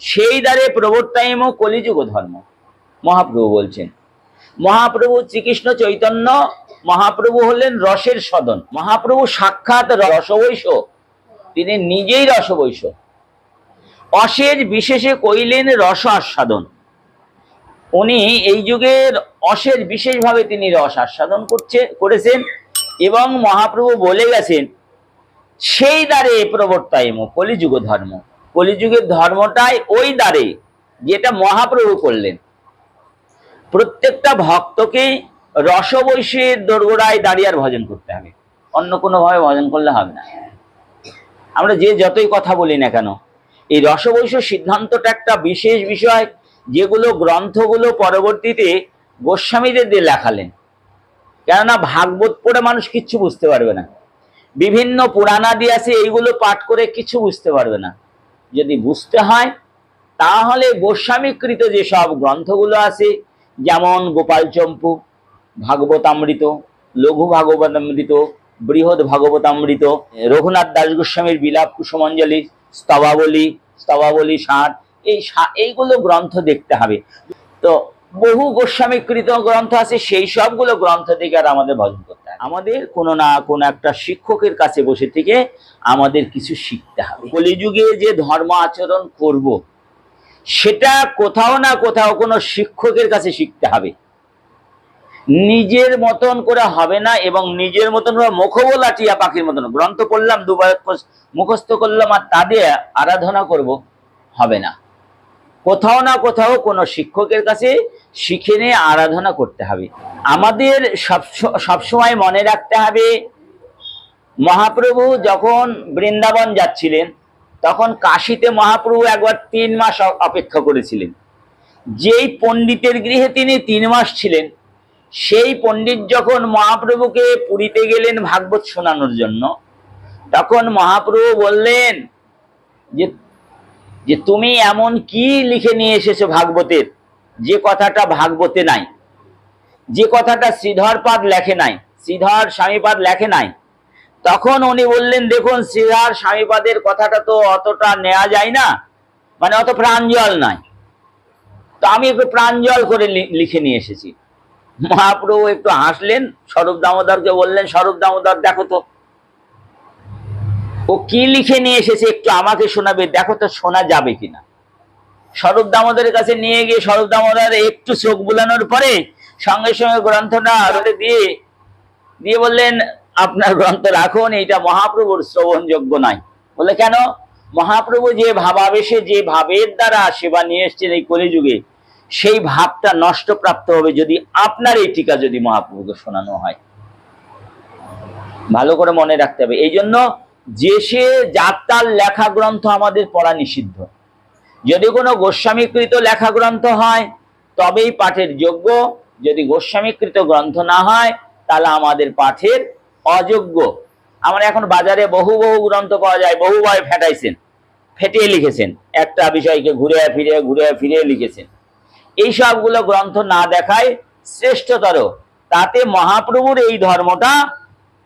সেই দ্বারে প্রবর্তাইম কলিযুগ ধর্ম মহাপ্রভু বলছেন, মহাপ্রভু শ্রীকৃষ্ণ চৈতন্য, মহাপ্রভু হলেন রসের সদন। মহাপ্রভু সাক্ষাৎ রসবৈশ, তিনি নিজেই রসবৈশ। অশের বিশেষে কইলেন রস আস্বাদন। উনি এই যুগের অশের বিশেষভাবে তিনি রস আস্বাদন করছে, করেছেন এবং মহাপ্রভু বলে গেছেন, সেই দ্বারে প্রবর্তায়ম কলিযুগ ধর্ম কলিযুগের ধর্মটাই ওই দ্বারে যেটা মহাপ্রভু করলেন। প্রত্যেকটা ভক্তকে রসবৈশের দোরগোড়ায় দাঁড়িয়ে আর ভজন করতে হবে। অন্য কোনোভাবে ভজন করলে হবে না। আমরা যে যতই কথা বলি না কেন, এই রসবৈশ সিদ্ধান্তটা একটা বিশেষ বিষয় যেগুলো গ্রন্থগুলো পরবর্তীতে গোস্বামীদের দিয়ে লেখালেন। কেননা ভাগবত পড়ে মানুষ কিচ্ছু বুঝতে পারবে না। বিভিন্ন পুরাণাদি আছে, এইগুলো পাঠ করে কিছু বুঝতে পারবে না। যদি বুঝতে হয়, তাহলে গোস্বামীকৃত যেসব গ্রন্থগুলো আছে, যেমন গোপাল চম্পু, ভাগবতামৃত, লঘু ভাগবতামৃত, বৃহৎ ভাগবতামৃত, রঘুনাথ দাস গোস্বামীর বিলাপ কুসুমঞ্জলি, স্তবাবলী স্তবাবলী ষাট, এই এইগুলো গ্রন্থ দেখতে হবে। তো বহু গোস্বামীকৃত গ্রন্থ আছে, সেই সবগুলো গ্রন্থ থেকে আর আমাদের ভজন করতে হবে আমাদের কোনো না কোনো একটা শিক্ষকের কাছে বসে থেকে আমাদের কিছু শিখতে হবে। কলিযুগে যে ধর্ম আচরণ করব, সেটা কোথাও না কোথাও কোনো শিক্ষকের কাছে শিখতে হবে। নিজের মতন করে হবে না এবং নিজের মতন করে মুখবলা টিয়া পাখির মতন। গ্রন্থ পড়লাম দুবার মুখস্থ করলাম আর তা দিয়ে আরাধনা করব, হবে না। কোথাও না কোথাও কোনো শিক্ষকের কাছে শিখে নিয়ে আরাধনা করতে হবে। আমাদের সব সবসময় মনে রাখতে হবে, মহাপ্রভু যখন বৃন্দাবন যাচ্ছিলেন, তখন কাশিতে মহাপ্রভু একবার তিন মাস অপেক্ষা করেছিলেন। যেই পণ্ডিতের গৃহে তিনি তিন মাস ছিলেন, সেই পণ্ডিত যখন মহাপ্রভুকে পুরীতে গেলেন ভাগবত শোনানোর জন্য, তখন মহাপ্রভু বললেন যে যে তুমি এমন কি লিখে নিয়ে এসেছ ভাগবতের? যে কথাটা ভাগবতে নাই, যে কথাটা শ্রীধরপাদ লেখে নাই, শ্রীধর স্বামীপাদ লেখে নাই, তখন উনি বললেন, দেখুন, শ্রীধর স্বামীপাদের কথাটা তো অতটা নেওয়া যায় না মানে অত প্রাঞ্জল নাই। তো আমি একটু প্রাঞ্জল করে লিখে নিয়ে এসেছি। মহাপ্রভু একটু হাসলেন, স্বরূপ দামোদরকে বললেন, স্বরূপ দামোদর, দেখো তো। ও কি লিখে নিয়ে এসেছে, একটু আমাকে শোনাবে, দেখো তো শোনা যাবে কিনা। স্বরূপ দামোদরের কাছে নিয়ে গিয়ে স্বরূপ দামোদর একটু চোখ বুলানোর পরে সঙ্গে সঙ্গে গ্রন্থটা দিয়ে দিয়ে বললেন, আপনার গ্রন্থ রাখুন, এইটা মহাপ্রভুর শ্রবণযোগ্য নাই বলে কেন? মহাপ্রভু যে ভাবাবেশে, যে ভাবের দ্বারা সেবা নিয়ে এসছেন এই কলিযুগে, সেই ভাবটা নষ্টপ্রাপ্ত হবে যদি আপনার এই টিকা যদি মহাপ্রভুকে শোনানো হয়। ভালো করে মনে রাখতে হবে। এই জন্য যে সে যাত্রার লেখা গ্রন্থ আমাদের পড়া নিষিদ্ধ। যদি কোনো গোস্বামীকৃত লেখা গ্রন্থ হয়, তবেই পাঠের যোগ্য। যদি গোস্বামীকৃত গ্রন্থ না হয়, তাহলে আমাদের পাঠের অযোগ্য। আমরা এখন বাজারে বহু বহু গ্রন্থ পাওয়া যায় বহুবার ফেটাইছেন, ফেটিয়ে লিখেছেন। একটা বিষয়কে ঘুরে ফিরে ঘুরে ফিরে লিখেছেন। এই সবগুলো গ্রন্থ না দেখায় শ্রেষ্ঠতর। তাতে মহাপ্রভুর এই ধর্মটা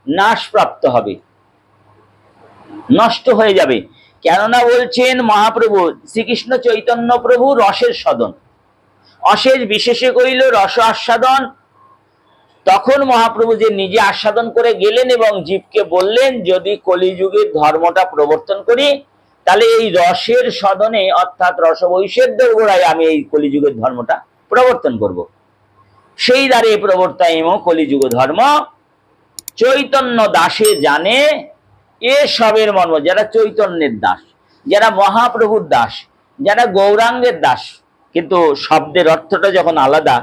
নাশপ্রাপ্ত হবে, নষ্ট হয়ে যাবে। কেননা বলছেন মহাপ্রভু, শ্রীকৃষ্ণ চৈতন্য প্রভু রসের সদন। অশেষ বিশেষে করিল রস আস্বাদন। তখন মহাপ্রভু যে নিজে আস্বাদন করে গেলেন এবং জীবকে বললেন, যদি কলিযুগের ধর্মটা প্রবর্তন করি, তাহলে এই রসের সদনে অর্থাৎ রস রসবৈষেদ্যের গোড়ায় আমি এই কলিযুগের ধর্মটা প্রবর্তন করব। সেই দ্বারে প্রবর্তাইম কলিযুগ ধর্ম। চৈতন্য দাসে জানে এ সবের মর্ম, যারা চৈতন্যের দাস, যারা মহাপ্রভুর দাস, যারা গৌরাঙ্গের দাস, কিন্তু শব্দের অর্থটা যখন আলাদা,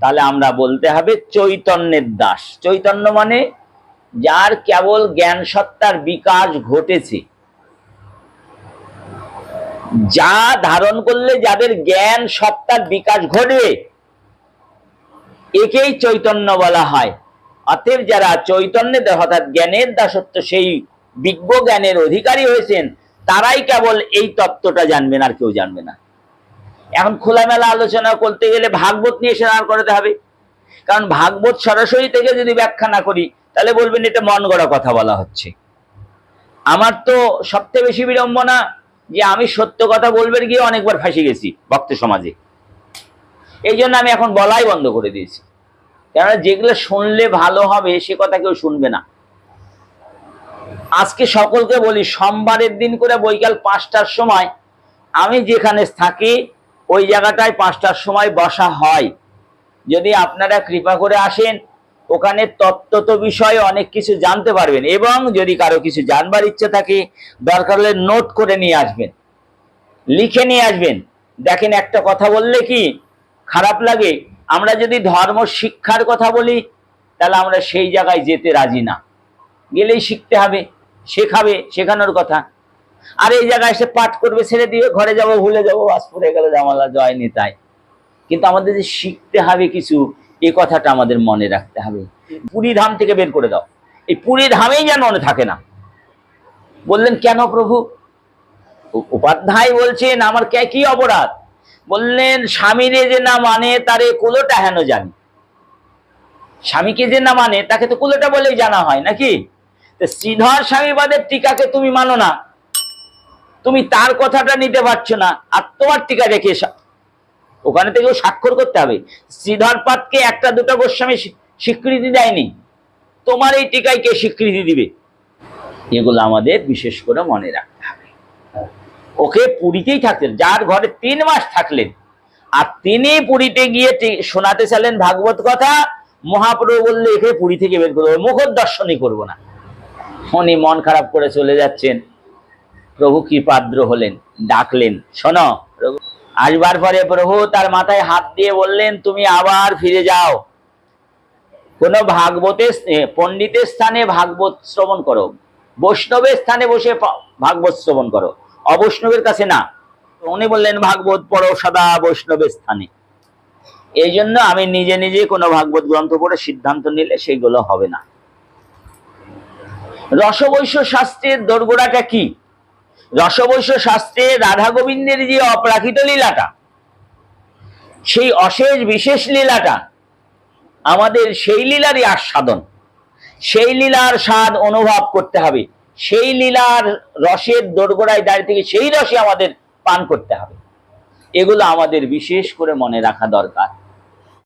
তাহলে আমরা বলতে হবে চৈতন্যের দাস। চৈতন্য মানে যার কেবল জ্ঞান সত্তার বিকাশ ঘটেছে। যা ধারণ করলে যাদের জ্ঞান সত্তার বিকাশ ঘটবে একেই চৈতন্য বলা হয়। অতএব যারা চৈতন্যের অর্থাৎ জ্ঞানের দাসত্ব, সেই বিজ্ঞ জ্ঞানের অধিকারী হয়েছেন, তারাই কেবল এই তত্ত্বটা জানবেন আর কেউ জানবে না। এখন খোলামেলা আলোচনা করতে গেলে ভাগবত নিয়ে স্নান করতে হবে। কারণ ভাগবত সরাসরি থেকে যদি ব্যাখ্যা না করি, তাহলে বলবেন এটা মন গড়া কথা বলা হচ্ছে। আমার তো সবচেয়ে বেশি বিড়ম্বনা যে আমি সত্য কথা বলবেন গিয়ে অনেকবার ফাঁসি গেছি ভক্ত সমাজে। এই জন্য আমি এখন বলাই বন্ধ করে দিয়েছি। কেননা যেগুলো শুনলে ভালো হবে, সে কথা কেউ শুনবে না। আজকে সকলকে বলি, সোমবারের দিন করে বৈকাল পাঁচটার সময় আমি যেখানে থাকি, ওই জায়গাটায় পাঁচটার সময় বসা হয়। যদি আপনারা কৃপা করে আসেন, ওখানে তত্ত্বত বিষয়ে অনেক কিছু জানতে পারবেন এবং যদি কারও কিছু জানবার ইচ্ছে থাকে, দরকার হলে নোট করে নিয়ে আসবেন, লিখে নিয়ে আসবেন। দেখেন একটা কথা বললে কি, খারাপ লাগে। আমরা যদি ধর্ম শিক্ষার কথা বলি, তাহলে আমরা সেই জায়গায় যেতে রাজি না। গেলেই শিখতে হবে। শেখাবে, শেখানোর কথা। আর এই জায়গায় এসে পাঠ করবে, ছেড়ে দিয়ে ঘরে যাব, ভুলে যাব, বাস পড়ে গেল জামালা জয় নিতাই কিন্তু আমাদের যে শিখতে হবে কিছু এই কথাটা আমাদের মনে রাখতে হবে। পুরী ধাম থেকে বের করে দাও। এই পুরী ধামেই যেন মনে থাকে না। বললেন, কেন প্রভু? উপাধ্যায় বলছেন, আমার কে, কি অপরাধ? বললেন, স্বামীরে যে না মানে তারে কুলোটা হেন জানি। স্বামীকে যে না মানে তাকে তো কুলোটা বলেই জানা হয়, নাকি? শ্রীধর স্বামীবাদের টিকাকে তুমি মানো না। তুমি তার কথাটা নিতে পারছ না, আর তোমার টিকা রেখে ওখানে থেকেও স্বাক্ষর করতে হবে। শ্রীধর পাতকে একটা দুটো গোস্বামী স্বীকৃতি দেয়নি। তোমার এই টিকায় কে স্বীকৃতি দিবে? এগুলো আমাদের বিশেষ করে মনে রাখতে হবে। ওকে পুরীতেই থাকতেন যার ঘরে তিন মাস থাকলেন। আর তিনি পুরীতে গিয়ে শোনাতে চাইলেন ভাগবত কথা। মহাপ্রভু বললে, একে পুরী থেকে বের করব মুখর দর্শনই করব না। উনি মন খারাপ করে চলে যাচ্ছেন। প্রভু কৃপাদ্র হলেন, ডাকলেন, শোনো আসবার পরে প্রভু তার মাথায় হাত দিয়ে বললেন, তুমি আবার ফিরে যাও। কোন ভাগবতের পণ্ডিতের স্থানে ভাগবত শ্রবণ করো। বৈষ্ণবের স্থানে বসে ভাগবত শ্রবণ করো। অবৈষ্ণবের কাছে না। উনি বললেন, ভাগবত পড়ো সদা বৈষ্ণবের স্থানে। এই জন্য আমি নিজে নিজে কোনো ভাগবত গ্রন্থ পড়ে সিদ্ধান্ত নিলে সেগুলো হবে না। রসবৈশ্য শাস্ত্রের দোরগোড়াটা কি? রসবৈশ্য শাস্ত্রে রাধা গোবিন্দের যে অপ্রাকৃত লীলাটা, সেই অশেষ বিশেষ লীলাটা, আমাদের সেই লীলারই আস্বাদন। সেই লীলার স্বাদ অনুভব করতে হবে। সেই লীলার রসের দোরগোড়ায় দাঁড়িয়ে থেকে সেই রসে আমাদের পান করতে হবে। এগুলো আমাদের বিশেষ করে মনে রাখা দরকার।